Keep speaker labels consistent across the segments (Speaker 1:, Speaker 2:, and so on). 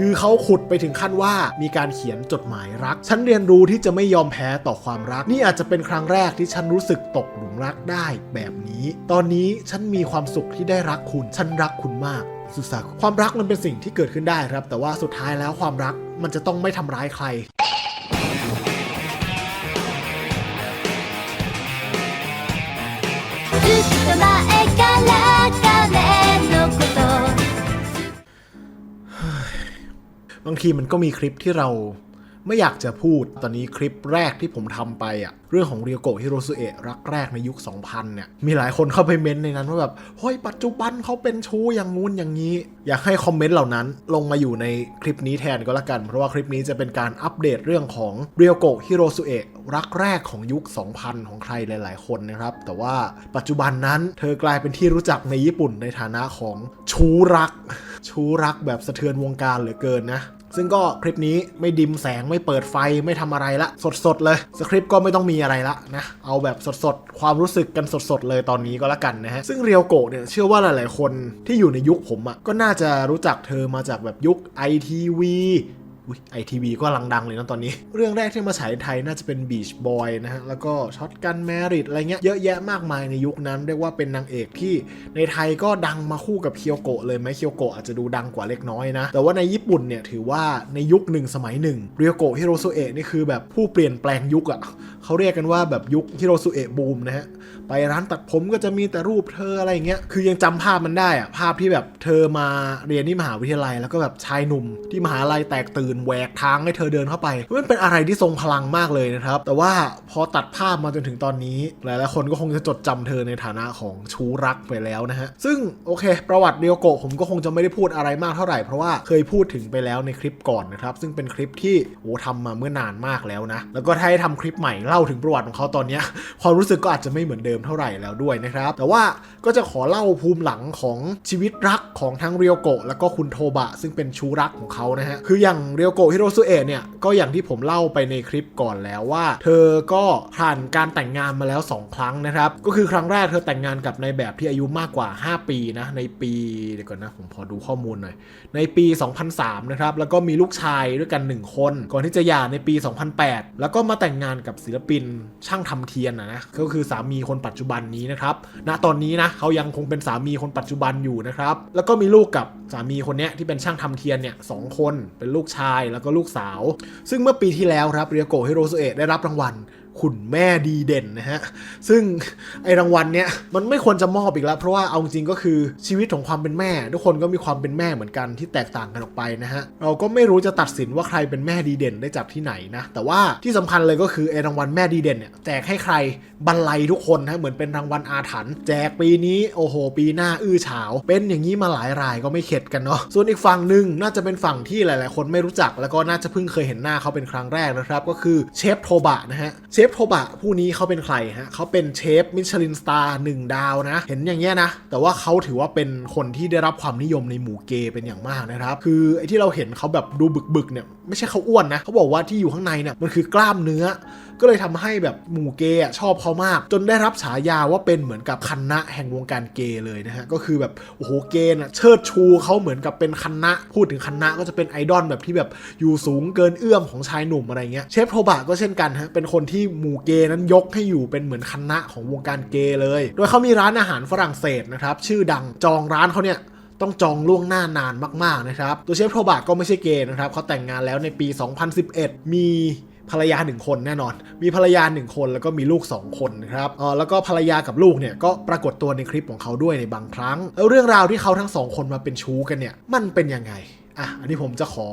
Speaker 1: คือเขาขุดไปถึงขั้นว่ามีการเขียนจดหมายรัก ฉันเรียนรู้ที่จะไม่ยอมแพ้ต่อความรัก นี่อาจจะเป็นครั้งแรกที่ฉันรู้สึกตกหลุมรักได้แบบนี้ ตอนนี้ฉันมีความสุขที่ได้รักคุณ ฉันรักคุณมากสุดสักความรักมันเป็นสิ่งที่เกิดขึ้นได้ครับ แต่ว่าสุดท้ายแล้วความรักมันจะต้องไม่ทำร้ายใคร บางทีมันก็มีคลิปที่เราไม่อยากจะพูด ตอนนี้คลิปแรกที่ผมทำไปอะเรื่องของเรียวโกะฮิโรซุเอะรักแรกในยุค 2000 เนี่ย มีหลายคนเข้าไปเม้นต์ในนั้นว่าแบบ เฮ้ย ปัจจุบันเขาเป็นชู้อย่างงู้นอย่างนี้ อยากให้คอมเมนต์เหล่านั้น ลงมาอยู่ในคลิปนี้แทนก็แล้วกัน เพราะว่าคลิปนี้จะเป็นการอัปเดตเรื่องของเรียวโกะฮิโรซุเอะรักแรกของยุค 2000 ของใครหลาย ๆ คนนะครับ แต่ว่าปัจจุบันนั้นเธอกลายเป็นที่รู้จักในญี่ปุ่นในฐานะของชู้รัก ชู้รักแบบสะเทือนวงการเหลือเกินนะ ซึ่งก็คลิปนี้ไม่ดิมแสงไม่เปิดไฟไม่ทำอะไรละ สดๆเลยสคริปต์ก็ไม่ต้องมีอะไรละนะเอาแบบสดๆ ความรู้สึกกันสดๆเลยตอนนี้ก็แล้วกันนะฮะซึ่งเรียวโกะเนี่ยเชื่อว่าหลายๆคนที่อยู่ในยุคผมอะ่ะก็น่าจะรู้จักเธอมาจากแบบยุค ITV ไอทีวีก็ลังดังเลยนะตอนนี้ เรื่องแรกที่มาฉายไทยน่าจะเป็น Beach Boy นะฮะ แล้วก็ช็อตกันแมริดอะไรเงี้ยเยอะแยะมากมายในยุคนั้น เรียกว่าเป็นนางเอกที่ในไทยก็ดังมาคู่กับเคียวโกะเลยไหมเคียวโกะอาจจะดูดังกว่าเล็กน้อยนะ แต่ว่าในญี่ปุ่นเนี่ยถือว่าในยุคหนึ่งสมัยหนึ่งเรียวโกะฮิโรซุเอะนี่คือแบบผู้เปลี่ยนแปลงยุคอะ่ะเขาเรียกกันว่าแบบยุคฮิโรซุเอะบูมนะฮะไปร้านตัดผมก็จะมีแต่รูปเธออะไรอย่างเงี้ย คือยังจำภาพมันได้อะภาพที่แบบเธอมาเรียนที่มหาวิทยาลัย แล้วก็แบบชายหนุ่ม ที่มหาลัยแตกตื่นแหวกทางให้เธอเดินเข้าไป มันเป็นอะไรที่ทรงพลังมากเลยนะครับ แต่ว่าพอตัดภาพมาจนถึงตอนนี้หลายๆคนก็คงจะจดจำเธอในฐานะของชูรักไปแล้วนะฮะ ซึ่งโอเค ประวัติเรียวโกะผมก็คงจะไม่ได้พูดอะไรมากเท่าไหร่เพราะว่าเคยพูดถึงไปแล้วในคลิปก่อนนะครับ ซึ่งเป็นคลิปที่โอ้ทำมาเมื่อนานมากแล้วนะ แล้วก็ถ้าให้ทำคลิปใหม่เล่าถึงประวัติของเขาตอนนี้ความรู้สึกก็อาจจะไม่เหมือนเดิมเท่าไหร่แล้วด้วยนะครับ แต่ว่าก็จะขอเล่าภูมิหลังของชีวิตรักของทั้งเรียวโกะแล้วก็คุณโทบะ ซึ่งเป็นชูรักของเขานะฮะ คืออย่างเรียวโกะฮิโรซุเอะเนี่ย ก็อย่างที่ผมเล่าไปในคลิปก่อนแล้วว่า เธอก็ผ่านการแต่งงานมาแล้ว 2 ครั้งนะครับ ก็คือครั้งแรกเธอแต่งงานกับในแบบที่อายุมากกว่า 5 ปีนะ ในปีเดี๋ยวก่อนนะผมพอดูข้อมูลหน่อย ในปี 2003 นะครับ แล้วก็มีลูกชายด้วยกัน 1 คน ก่อนที่จะหย่าในปี 2008 แล้วก็มาแต่งงานกับศิลปินช่างทำเทียนนะ ก็คือสามีคนปัจจุบันนี้นะครับณตอนนี้นะเขายังคงเป็นสามีคนปัจจุบันอยู่นะครับ แล้วก็มีลูกกับสามีคนนี้ที่เป็นช่างทำเทียนเนี่ยสองคนเป็นลูกชายแล้วก็ลูกสาว ซึ่งเมื่อปีที่แล้วครับเรียโกฮิโรซุเอะได้รับรางวัล คุณแม่ดีเด่นนะฮะ ซึ่งไอรางวัลเนี้ยมันไม่ควรจะมอบอีกแล้ว เพราะว่าเอาจริงก็คือชีวิตของความเป็นแม่ ทุกคนก็มีความเป็นแม่เหมือนกันที่แตกต่างกันออกไปนะฮะ เราก็ไม่รู้จะตัดสินว่าใครเป็นแม่ดีเด่นได้จากที่ไหนนะ แต่ว่าที่สำคัญเลยก็คือไอรางวัลแม่ดีเด่นเนี่ยแจกให้ใครบรรลัยทุกคนนะเหมือนเป็นรางวัลอาถรรพ์แจกปีนี้โอ้โห ปีหน้าอื้อฉาว เป็นอย่างนี้มาหลายรายก็ไม่เข็ดกันเนาะส่วนอีกฝั่งหนึ่งน่าจะเป็นฝั่งที่หลาย ๆ คนไม่รู้จัก แล้วก็น่าจะเพิ่งเคยเห็นหน้าเขาเป็นครั้งแรกนะครับก็คือเชฟโทบะนะฮะเชฟฟโทบะผู้นี้เขาเป็นใครฮะเขาเป็นเชฟมิชลินสตาร์หนึ่งดาวนะ เห็นอย่างเงี้ยนะ แต่ว่าเขาถือว่าเป็นคนที่ได้รับความนิยมในหมู่เกย์เป็นอย่างมากนะครับ คือไอ้ที่เราเห็นเขาแบบดูบึกๆเนี่ยไม่ใช่เขาอ้วนนะเขาบอกว่าที่อยู่ข้างในเนี่ยมันคือกล้ามเนื้อก็เลยทำให้แบบหมู่เกย์ชอบเขามาก จนได้รับฉายาว่าเป็นเหมือนกับคันนะแห่งวงการเกย์เลยนะฮะก็คือแบบโอ้โหเกย์น่ะเชิดชูเขาเหมือนกับเป็นคันนะพูดถึงคันนะก็จะเป็นไอดอลแบบที่แบบอยู่สูงเกินเอื้อมของชายหนุ่มอะไรเงี้ยเชฟโทบะก็เช่นกันฮะเป็นคนที่หมู่เกย์นั้นยกให้อยู่เป็นเหมือนคันนะของวงการเกย์เลย โดยเขามีร้านอาหารฝรั่งเศสนะครับชื่อดังจองร้านเขาเนี่ยต้องจองล่วงหน้านานมาก ๆ นะครับ ตัวเชฟโทบะก็ไม่ใช่เกย์นะครับเขาแต่งงานแล้วในปี 2011 มี ภรรยาหนึ่งคนแน่นอน มีภรรยาหนึ่งคนแล้วก็มีลูก 2 คนนะครับเออแล้วก็ภรรยากับลูกเนี่ยก็ปรากฏตัวในคลิปของเขาด้วยในบางครั้ง แล้วเรื่องราวที่เขาทั้งสองคนมาเป็นชู้กันเนี่ยมันเป็นยังไง อะอันนี้ผมจะขอ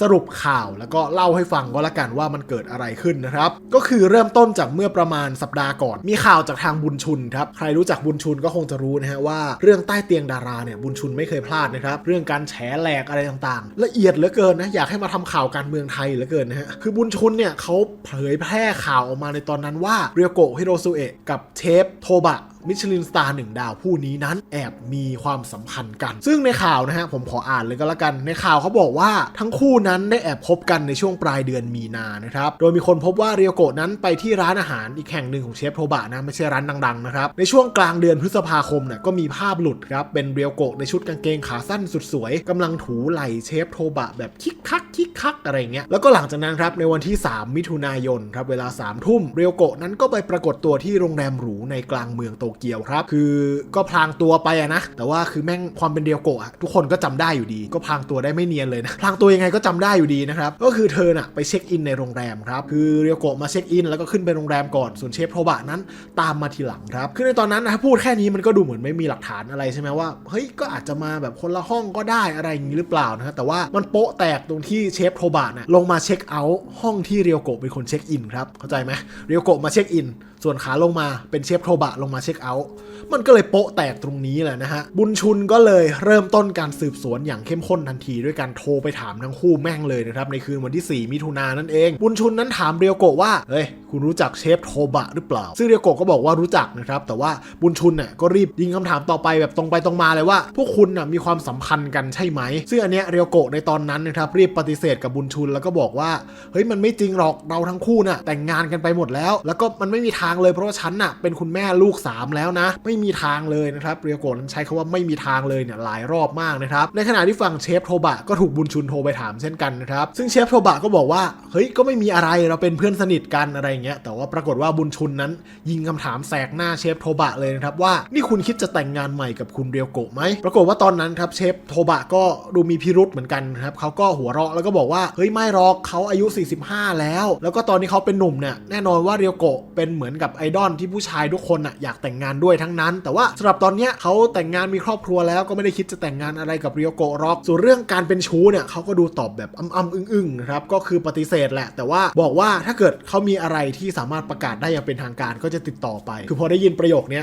Speaker 1: สรุปข่าวแล้วก็เล่าให้ฟังก็แล้วกันว่ามันเกิดอะไรขึ้นนะครับ ก็คือเริ่มต้นจากเมื่อประมาณสัปดาห์ก่อน มีข่าวจากทางบุญชุนครับใครรู้จักบุญชุนก็คงจะรู้นะฮะว่าเรื่องใต้เตียงดาราเนี่ยบุญชุนไม่เคยพลาดนะครับเรื่องการแฉแหลกอะไรต่างๆ ละเอียดเหลือเกินนะอยากให้มาทำข่าวการเมืองไทยเหลือเกินนะฮะคือบุญชุนเนี่ยเขาเผยแพร่ข่าวออกมาในตอนนั้นว่าเรียโกะฮิโรซุเอะกับเชฟโทบะ มิชลินสตาร์หนึ่งดาวผู้นี้นั้นแอบมีความสัมพันธ์กัน ซึ่งในข่าวนะฮะผมขออ่านเลยก็แล้วกัน ในข่าวเขาบอกว่าทั้งคู่นั้นได้แอบพบกันในช่วงปลายเดือนมีนานะครับ โดยมีคนพบว่าเรียวโกะนั้นไปที่ร้านอาหารอีกแห่งหนึ่งของเชฟโทบะนะไม่ใช่ร้านดังๆนะครับ ในช่วงกลางเดือนพฤษภาคมเนี่ยก็มีภาพหลุดครับเป็นเรียวโกะในชุดกางเกงขาสั้นสุดสวยกำลังถูไหล่เชฟโทบะแบบคิกคักคิกคักอะไรเงี้ยแล้วก็หลังจากนั้นครับในวันที่ 3 มิถุนายนครับเวลา3ามทุ่มเรียวโกะนั้นก็ไปปรากฏตัวที่โรงแรมหรูในกลางเมืองโตเกียวครับ คือก็พลางตัวไปอะนะ แต่ว่าคือแม่งความเป็นเรียวโกะทุกคนก็จำได้อยู่ดี ก็พลางตัวได้ไม่เนียนเลยนะ พลางตัวยังไงก็จำได้อยู่ดีนะครับ ก็คือเธอน่ะไปเช็คอินในโรงแรมครับ คือเรียวโกะมาเช็คอินแล้วก็ขึ้นไปโรงแรมก่อน ส่วนเชฟโทบะนั้นตามมาทีหลังครับ คือในตอนนั้นนะถ้าพูดแค่นี้มันก็ดูเหมือนไม่มีหลักฐานอะไรใช่ไหมว่า เฮ้ย ก็อาจจะมาแบบคนละห้องก็ได้อะไรอย่างนี้หรือเปล่านะฮะแต่ว่ามันโป๊ะแตกตรงที่เชฟโทบะน่ะลงมาเช็คเอาท์ห้องที่เรียวโกะเป็นคนเช็คอินครับ เข้าใจไหมเรียวโกะมาเช็คอิน ส่วนขาลงมาเป็นเชฟโทบะลงมาเช็คเอาท์มันก็เลยโปะแตกตรงนี้แหละนะฮะ บุญชุนก็เลยเริ่มต้นการสืบสวนอย่างเข้มข้นทันทีด้วยการโทรไปถามทั้งคู่แม่งเลยนะครับในคืนวันที่ 4 มิถุนายนนั่นเอง บุญชุนนั้นถามเรียวโกะว่า เฮ้ย คุณรู้จักเชฟโทบะหรือเปล่า ซึ่งเรียวโกะก็บอกว่ารู้จักนะครับ แต่ว่าบุญชุนน่ะก็รีบยิงคำถามต่อไปแบบตรงไปตรงมาเลยว่า พวกคุณน่ะมีความสัมพันธ์กันใช่ไหม ซึ่งอันเนี้ยเรียวโกะในตอนนั้นนะครับรีบปฏิเสธกับบุญชุนแล้วก็บอกว่า เฮ้ย มันไม่จริงหรอก เราทั้งคู่น่ะแต่งงานกันไปหมดแล้ว แล้วก็มันไม่มีทางเลยเพราะว่าฉันน่ะเป็นคุณแม่ลูกสามแล้วนะ ไม่มีทางเลยนะครับเรียวโกะนั้นใช้คำว่าไม่มีทางเลยเนี่ยหลายรอบมากนะครับในขณะที่ฝั่งเชฟโทบะก็ถูกบุญชุนโทรไปถามเช่นกันนะครับซึ่งเชฟโทบะก็บอกว่าเฮ้ยก็ไม่มีอะไรเราเป็นเพื่อนสนิทกันอะไรเงี้ยแต่ว่าปรากฏว่าบุญชุนนั้น ยิงคำถามแสกหน้าเชฟโทบะเลยนะครับว่านี่คุณคิดจะแต่งงานใหม่กับคุณเรียวโกะไหมปรากฏว่าตอนนั้นครับเชฟโทบะก็ดูมีพิรุษเหมือนกันครับเขาก็หัวเราะแล้วก็บอกว่าเฮ้ยไม่หรอกเขาอายุ 45 แล้ว แล้วก็ตอนนี้เขาเป็นหนุ่มเนี่ยแน่นอนว่าเรียวโกะเป็นเหมือนกับไอดอลที่ผู้ชายทุกคนอะอยากแต่งงานด้วยทั้งนั้น แต่ว่าสำหรับตอนเนี้ยเขาแต่งงานมีครอบครัวแล้วก็ไม่ได้คิดจะแต่งงานอะไรกับเรียวโกะหรอกส่วนเรื่องการเป็นชู้เนี่ยเขาก็ดูตอบแบบอ้ำๆอึ้งๆครับก็คือปฏิเสธแหละ แต่ว่าบอกว่าถ้าเกิดเขามีอะไรที่สามารถประกาศได้อย่างเป็นทางการก็จะติดต่อไป คือพอได้ยินประโยคนี้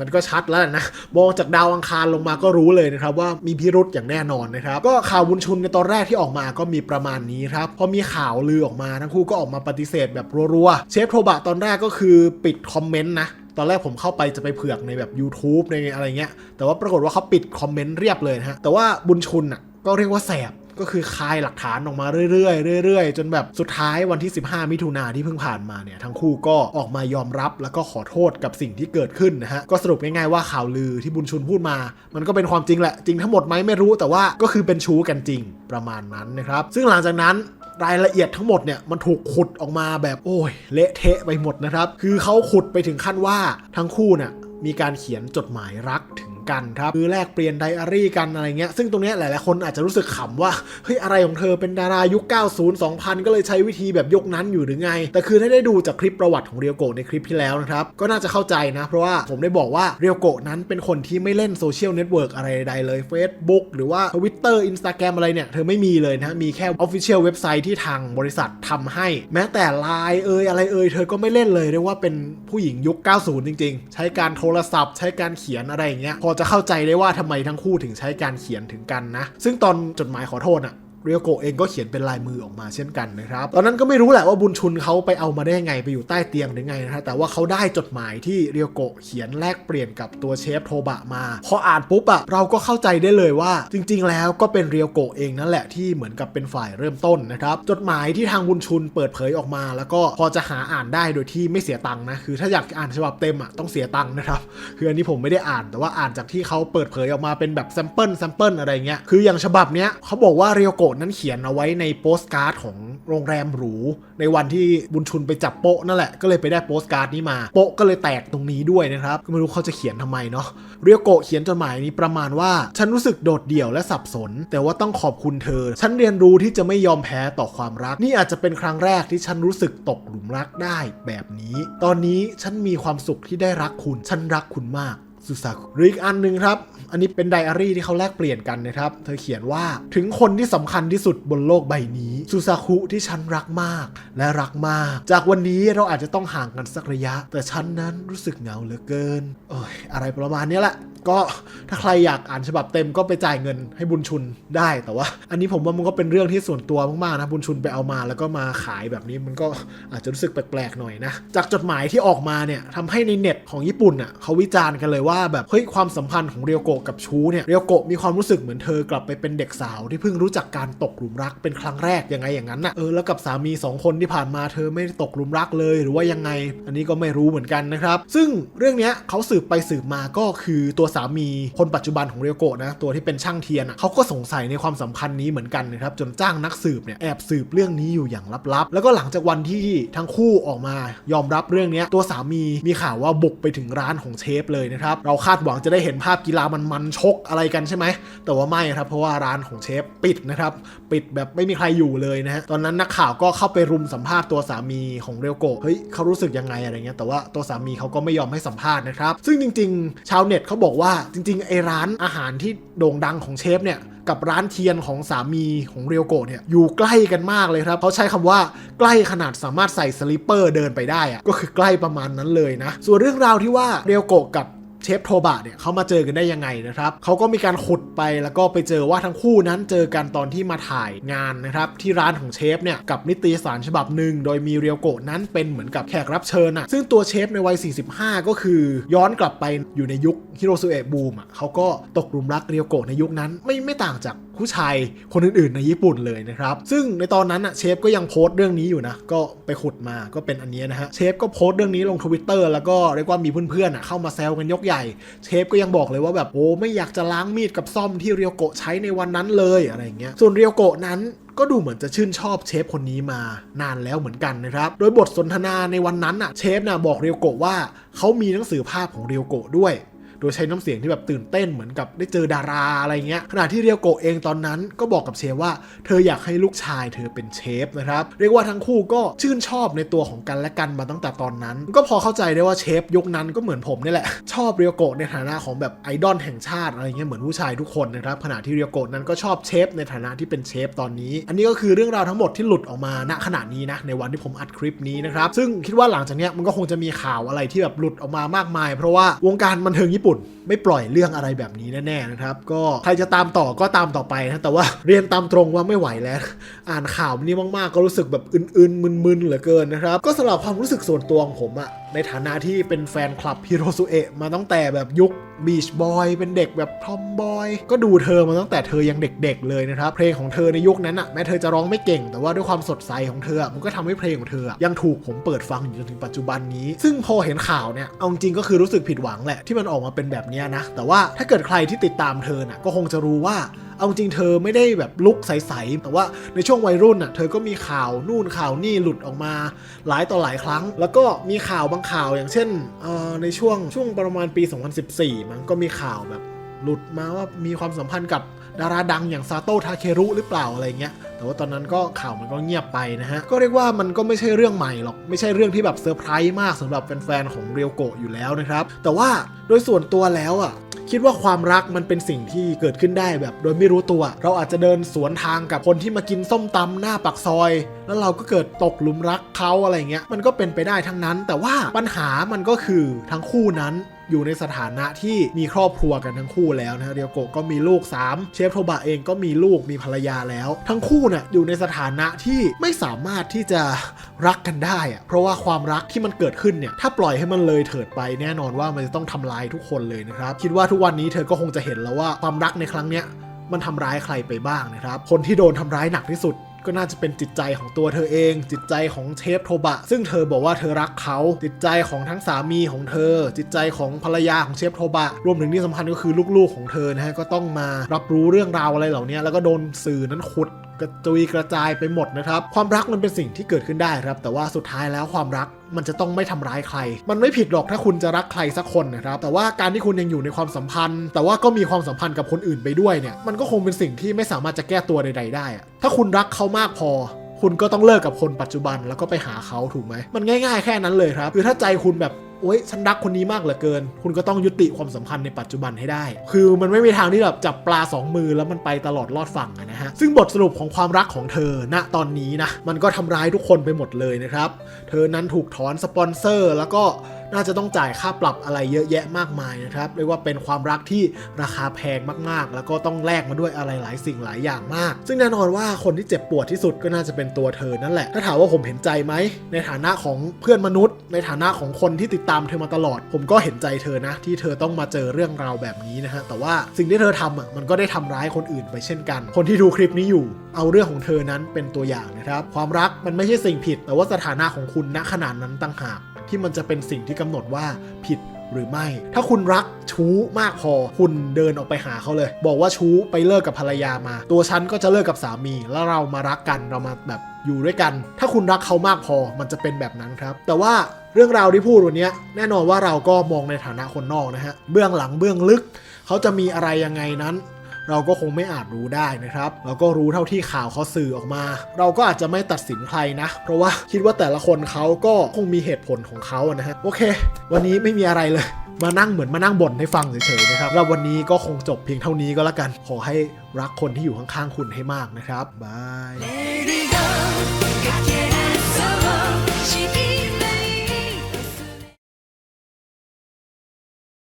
Speaker 1: มันก็ชัดแล้วนะมองจากดาวอังคารลงมาก็รู้เลยนะครับว่ามีพิรุษอย่างแน่นอนนะครับก็ข่าวบุญชุนในตอนแรกที่ออกมาก็มีประมาณนี้ครับพอมีข่าวลือออกมาทั้งคู่ก็ออกมาปฏิเสธแบบรัวๆเชฟโทบะตอนแรกก็คือปิดคอมเมนต์นะ ตอนแรกผมเข้าไปจะไปเผือกในแบบ YouTube ในอะไรเงี้ย แต่ว่าปรากฏว่าเขาปิดคอมเมนต์เรียบเลยนะฮะ แต่ว่าบุญชุนอะก็เรียกว่าแสบก็คือคายหลักฐานออกมาเรื่อยๆเรื่อยๆ จนแบบสุดท้ายวันที่ 15 มิถุนาที่เพิ่งผ่านมาเนี่ยทั้งคู่ก็ออกมายอมรับแล้วก็ขอโทษกับสิ่งที่เกิดขึ้นนะฮะ ก็สรุปง่ายๆว่าข่าวลือที่บุญชุนพูดมา มันก็เป็นความจริงแหละ จริงทั้งหมดไหมไม่รู้แต่ว่าก็คือเป็นชู้กันจริงประมาณนั้นนะครับ ซึ่งหลังจากนั้น รายละเอียดทั้งหมดเนี่ยมันถูกขุดออกมาแบบโอ้ยเละเทะไปหมดนะครับ คือเขาขุดไปถึงขั้นว่าทั้งคู่เนี่ยมีการเขียนจดหมายรักถึง กันครับคือแลกเปลี่ยนไดอารี่กันอะไรเงี้ยซึ่งตรงเนี้ยหลายๆคนอาจจะรู้สึกขำว่าเฮ้ยอะไรของเธอเป็นดารายุค 90 2000 ก็เลยใช้วิธีแบบยุคนั้นอยู่หรือไง แต่คือถ้าได้ดูจากคลิปประวัติของเรียวโกะในคลิปที่แล้วนะครับก็น่าจะเข้าใจนะ เพราะว่าผมได้บอกว่าเรียวโกะนั้นเป็นคนที่ไม่เล่นโซเชียลเน็ตเวิร์กอะไรใดเลย Facebook หรือว่า Twitter Instagram อะไรเนี่ย เธอไม่มีเลยนะ มีแค่ Official เว็บไซต์ที่ทางบริษัททำให้ แม้แต่ Line เอ่ยอะไรเอ่ยเธอก็ไม่เล่นเลยเรียกว่าเป็นผู้หญิงยุค 90 จริง ๆ ใช้การโทรศัพท์ ใช้การเขียนอะไรอย่างเงี้ยพอจะเข้าใจได้ว่าทำไมทั้งคู่ถึงใช้การเขียนถึงกันนะ ซึ่งตอนจดหมายขอโทษอะ เรียวโกเองก็เขียนเป็นลายมือออกมาเช่นกันนะครับ ตอนนั้นก็ไม่รู้แหละว่าบุญชุนเขาไปเอามาได้ยังไงไปอยู่ใต้เตียงหรือไงนะฮะแต่ว่าเขาได้จดหมายที่เรียวโกเขียนแลกเปลี่ยนกับตัวเชฟโทบะมา พออ่านปุ๊บอะเราก็เข้าใจได้เลยว่า จริง ๆ แล้วก็เป็นเรียวโกเองนั่นแหละที่เหมือนกับเป็นฝ่ายเริ่มต้นนะครับจดหมายที่ทางบุญชุนเปิดเผยออกมา แล้วก็พอจะหาอ่านได้โดยที่ไม่เสียตังค์นะคือถ้าอยากอ่านฉบับเต็มอะต้องเสียตังค์นะครับคืออันนี้ผมไม่ได้อ่านแต่ว่าอ่านจากที่เขาเปิดเผยออกมาเป็นแบบแซมเปิลแซมเปิลอะไรเงี้ยคืออย่างฉบับเนี้ยเขาบอกว่าเรียวโกนั้นเขียนเอาไว้ในโปสการ์ดของโรงแรมหรู ในวันที่บุญชุนไปจับโปะนั่นแหละ ก็เลยไปได้โปสการ์ดนี้มา โปะก็เลยแตกตรงนี้ด้วยนะครับ ก็ไม่รู้เขาจะเขียนทำไมเนาะ เรียโกะเขียนจดหมายนี้ประมาณว่า ฉันรู้สึกโดดเดี่ยวและสับสน แต่ว่าต้องขอบคุณเธอ ฉันเรียนรู้ที่จะไม่ยอมแพ้ต่อความรัก นี่อาจจะเป็นครั้งแรกที่ฉันรู้สึกตกหลุมรักได้แบบนี้ ตอนนี้ฉันมีความสุขที่ได้รักคุณ ฉันรักคุณมาก สุซากุหรืออีกอันหนึ่งครับ อันนี้เป็นไดอารี่ที่เขาแลกเปลี่ยนกันนะครับ เธอเขียนว่าถึงคนที่สำคัญที่สุดบนโลกใบนี้สุซากุที่ฉันรักมากและรักมาก จากวันนี้เราอาจจะต้องห่างกันสักระยะ แต่ฉันนั้นรู้สึกเหงาเหลือเกินโอ้ยอะไรประมาณนี้แหละก็ถ้าใครอยากอ่านฉบับเต็มก็ไปจ่ายเงินให้บุญชุนได้แต่ว่า อันนี้ผมว่ามันก็เป็นเรื่องที่ส่วนตัวมากๆนะบุญชุนไปเอามาแล้วก็มาขายแบบนี้มันก็อาจจะรู้สึกแปลกๆหน่อยนะจากจดหมายที่ออกมาเนี่ยทำให้ในเน็ตของญี่ปุ่นอะเขาวิจารณ์กันเลยว่าแบบเฮ้ยความสัมพันธ์ของเรียวโกะกับชูเนี่ยเรียวโกะมีความรู้สึกเหมือนเธอกลับไปเป็นเด็กสาวที่เพิ่งรู้จักการตกหลุมรักเป็นครั้งแรกยังไงอย่างนั้นน่ะเออแล้วกับสามีสองคนที่ผ่านมาเธอไม่ตกหลุมรักเลยหรือว่ายังไง อันนี้ก็ไม่รู้เหมือนกันนะครับซึ่งเรื่องเนี้ยเขาสืบไปสืบมาก็คือตัวสามีคนปัจจุบันของเรียวโกะนะตัวที่เป็นช่างเทียนเขาก็สงสัยในความสัมพันธ์นี้เหมือนกันนะครับจนจ้างนักสืบเนี่ยแอบสืบเรื่องนี้อยู่อย่างลับๆ แล้วก็หลังจากวันที่ทั้งคู่ออกมายอมรับเรื่องนี้ตัวสามีมีข่าวว่าบุกไปถึงร้านของเชฟเลยนะครับเราคาดหวังจะได้เห็นภาพกีฬามันๆชกอะไรกันใช่ไหมแต่ว่าไม่ครับเพราะว่าร้านของเชฟปิดนะครับปิดแบบไม่มีใครอยู่เลยนะฮะตอนนั้นนักข่าวก็เข้าไปรุมสัมภาษณ์ตัวสามีของเรียวโกะเฮ้ยเขารู้สึกยังไงอะไรเงี้ยแต่ว่าตัวสามีเขาก็ไม่ยอมให้สัมภาษณ์นะครับซึ่งจริง ๆ ชาวเน็ตเขาบอกว่าจริงๆ ไอร้านอาหารที่โด่งดังของเชฟเนี่ยกับร้านเทียนของสามีของเรียวโกะเนี่ยอยู่ใกล้กันมากเลยครับเขาใช้คำว่าใกล้ขนาดสามารถใส่สลิปเปอร์เดินไปได้อะก็คือใกล้ประมาณนั้นเลยนะ ส่วนเรื่องราวที่ว่าเรียวโกะกับ เชฟโทบะเนี่ยเขามาเจอกันได้ยังไงนะครับเขาก็มีการขุดไปแล้วก็ไปเจอว่าทั้งคู่นั้นเจอกันตอนที่มาถ่ายงานนะครับที่ร้านของเชฟเนี่ยกับนิตยสารฉบับหนึ่งโดยมีเรียวโกะนั้นเป็นเหมือนกับแขกรับเชิญอะซึ่งตัวเชฟในวัย 45 ก็คือย้อนกลับไปอยู่ในยุคฮิโรซุเอะบูมอะเขาก็ตกหลุมรักเรียวโกะในยุคนั้นไม่ไม่ต่างจาก ผู้ชายคนอื่นๆ ในญี่ปุ่นเลยนะครับ ซึ่งในตอนนั้นอะเชฟก็ยังโพสต์เรื่องนี้อยู่นะ ก็ไปขุดมาก็เป็นอันนี้นะฮะ เชฟก็โพสต์เรื่องนี้ลงทวิตเตอร์แล้วก็เรียกว่ามีเพื่อนๆอะเข้ามาแซวกันยกใหญ่ เชฟก็ยังบอกเลยว่าแบบโอ้ไม่อยากจะล้างมีดกับซ่อมที่เรียวโกะใช้ในวันนั้นเลยอะไรอย่างเงี้ย ส่วนเรียวโกะนั้นก็ดูเหมือนจะชื่นชอบเชฟคนนี้มานานแล้วเหมือนกันนะครับ โดยบทสนทนาในวันนั้นอะเชฟน่ะบอกเรียวโกะว่าเขามีหนังสือภาพของเรียวโกะด้วย โดยใช้น้ำเสียงที่แบบตื่นเต้นเหมือนกับได้เจอดาราอะไรเงี้ยขณะที่เรียวโกะเองตอนนั้นก็บอกกับเชฟว่า เธออยากให้ลูกชายเธอเป็นเชฟนะครับเรียกว่าทั้งคู่ก็ชื่นชอบในตัวของกันและกันมาตั้งแต่ตอนนั้น ก็พอเข้าใจได้ว่าเชฟยุคนั้นก็เหมือนผมนี่แหละ ชอบเรียวโกะในฐานะของแบบไอดอลแห่งชาติอะไรเงี้ยเหมือนผู้ชายทุกคนนะครับขณะที่เรียวโกะนั้นก็ชอบเชฟในฐานะที่เป็นเชฟตอนนี้ อันนี้ก็คือเรื่องราวทั้งหมดที่หลุดออกมาณขณะนี้นะในวันที่ผมอัดคลิปนี้นะครับซึ่งคิดว่าหลังจากเนี้ยมันก็คงจะมีข่าวอะไรที่แบบหลุดออกมามากมาย เพราะว่าวงการบันเทิงญี่ปุ่นไม่ปล่อยเรื่องอะไรแบบนี้แน่ๆนะครับ ก็ใครจะตามต่อก็ตามต่อไปนะ แต่ว่าเรียนตามตรงว่าไม่ไหวแล้ว อ่านข่าวนี้มากๆ ก็รู้สึกแบบอึนๆมึนๆเหลือเกินนะครับ ก็สำหรับความรู้สึกส่วนตัวของผมอะในฐานะที่เป็นแฟนคลับฮิโรซุเอะมาตั้งแต่แบบยุคบีชบอยเป็นเด็กแบบทอมบอยก็ดูเธอมาตั้งแต่เธอยังเด็กๆเลยนะครับ เพลงของเธอในยุคนั้นอะแม้เธอจะร้องไม่เก่ง แต่ว่าด้วยความสดใสของเธออะมันก็ทำให้เพลงของเธอยังถูกผมเปิดฟังอยู่จนถึงปัจจุบันนี้ ซึ่งพอเห็นข่าวเนี่ยเอาจริงก็คือรู้สึกผิดหวังแหละที่มันออกมาเป็นแบบนี้นะแต่ว่าถ้าเกิดใครที่ติดตามเธอน่ะก็คงจะรู้ว่า เอาจริงเธอไม่ได้แบบลุกใสๆแต่ว่าในช่วงวัยรุ่นน่ะเธอก็มีข่าวนู่นข่าวนี่หลุดออกมาหลายต่อหลายครั้ง แล้วก็มีข่าวบางข่าวอย่างเช่นในช่วงช่วงประมาณปี 2014 มันก็มีข่าวแบบหลุดมาว่ามีความสัมพันธ์กับ ดาราดังอย่างซาโตะทาเครุหรือเปล่าอะไรเงี้ยแต่ว่าตอนนั้นก็ข่าวมันก็เงียบไปนะฮะ ก็เรียกว่ามันก็ไม่ใช่เรื่องใหม่หรอก ไม่ใช่เรื่องที่แบบเซอร์ไพรส์มากสำหรับแฟนๆของเรียวโกะอยู่แล้วนะครับ แต่ว่าโดยส่วนตัวแล้วอะคิดว่าความรักมันเป็นสิ่งที่เกิดขึ้นได้แบบโดยไม่รู้ตัว เราอาจจะเดินสวนทางกับคนที่มากินส้มตำหน้าปากซอย แล้วเราก็เกิดตกหลุมรักเขาอะไรเงี้ย มันก็เป็นไปได้ทั้งนั้น แต่ว่าปัญหามันก็คือทั้งคู่นั้น อยู่ในสถานะที่มีครอบครัวกันทั้งคู่แล้วนะเรียวโกะก็มีลูก 3 เชฟโทบะเองก็มีลูกมีภรรยาแล้ว ทั้งคู่เนี่ยอยู่ในสถานะที่ไม่สามารถที่จะรักกันได้อะเพราะว่าความรักที่มันเกิดขึ้นเนี่ยถ้าปล่อยให้มันเลยเถิดไปแน่นอนว่ามันจะต้องทำลายทุกคนเลยนะครับ คิดว่าทุกวันนี้เธอก็คงจะเห็นแล้วว่าความรักในครั้งเนี้ยมันทำร้ายใครไปบ้างนะครับ คนที่โดนทำร้ายหนักที่สุด ก็น่าจะเป็นจิตใจของตัวเธอเอง จิตใจของเชฟโทบะ ซึ่งเธอบอกว่าเธอรักเขา จิตใจของทั้งสามีของเธอ จิตใจของภรรยาของเชฟโทบะ รวมถึงที่สำคัญก็คือลูกๆของเธอนะฮะก็ต้องมารับรู้เรื่องราวอะไรเหล่านี้แล้วก็โดนสื่อนั้นขุด กระจุยกระจายไปหมดนะครับ ความรักมันเป็นสิ่งที่เกิดขึ้นได้ครับ แต่ว่าสุดท้ายแล้วความรักมันจะต้องไม่ทำร้ายใคร มันไม่ผิดหรอกถ้าคุณจะรักใครสักคนนะครับ แต่ว่าการที่คุณยังอยู่ในความสัมพันธ์ แต่ว่าก็มีความสัมพันธ์กับคนอื่นไปด้วยเนี่ย มันก็คงเป็นสิ่งที่ไม่สามารถจะแก้ตัวใด ๆ ได้อะถ้าคุณรักเขามากพอ คุณก็ต้องเลิกกับคนปัจจุบันแล้วก็ไปหาเขาถูกไหม มันง่ายๆแค่นั้นเลยครับ คือถ้าใจคุณแบบโอ๊ยฉันรักคนนี้มากเหลือเกิน คุณก็ต้องยุติความสัมพันธ์ในปัจจุบันให้ได้ คือมันไม่มีทางที่แบบจับปลาสองมือแล้วมันไปตลอดรอดฝั่งอะ นะฮะซึ่งบทสรุปของความรักของเธอณตอนนี้นะมันก็ทำร้ายทุกคนไปหมดเลยนะครับ เธอนั้นถูกถอนสปอนเซอร์แล้วก็ น่าจะต้องจ่ายค่าปรับอะไรเยอะแยะมากมายนะครับเรียกว่าเป็นความรักที่ราคาแพงมากๆ แล้วก็ต้องแลกมาด้วยอะไรหลายสิ่งหลายอย่างมาก ซึ่งแน่นอนว่าคนที่เจ็บปวดที่สุดก็น่าจะเป็นตัวเธอนั่นแหละ ถ้าถามว่าผมเห็นใจไหม ในฐานะของเพื่อนมนุษย์ ในฐานะของคนที่ติดตามเธอมาตลอด ผมก็เห็นใจเธอนะ ที่เธอต้องมาเจอเรื่องราวแบบนี้นะฮะแต่ว่าสิ่งที่เธอทำอะมันก็ได้ทำร้ายคนอื่นไปเช่นกัน คนที่ดูคลิปนี้อยู่ เอาเรื่องของเธอนั้นเป็นตัวอย่างนะครับ ความรักมันไม่ใช่สิ่งผิด แต่ว่าสถานะของคุณณขนาดนั้นต่างหาก ที่มันจะเป็นสิ่งที่กำหนดว่าผิดหรือไม่ ถ้าคุณรักชู้มากพอ คุณเดินออกไปหาเขาเลย บอกว่าชู้ไปเลิกกับภรรยามา ตัวฉันก็จะเลิกกับสามี แล้วเรามารักกันเรามาแบบอยู่ด้วยกัน ถ้าคุณรักเขามากพอมันจะเป็นแบบนั้นครับ แต่ว่าเรื่องราวที่พูดวันนี้แน่นอนว่าเราก็มองในฐานะคนนอกนะฮะเบื้องหลังเบื้องลึก เขาจะมีอะไรยังไงนั้น เราก็คงไม่อาจรู้ได้นะครับ เราก็รู้เท่าที่ข่าวเขาสื่อออกมา เราก็อาจจะไม่ตัดสินใครนะ เพราะว่าคิดว่าแต่ละคนเขาก็คงมีเหตุผลของเขาอะนะฮะโอเค วันนี้ไม่มีอะไรเลยมานั่งเหมือนมานั่งบ่นให้ฟังเฉยๆนะครับแล้ววันนี้ก็คงจบเพียงเท่านี้ก็แล้วกัน ขอให้รักคนที่อยู่ข้างๆคุณให้มากนะครับบาย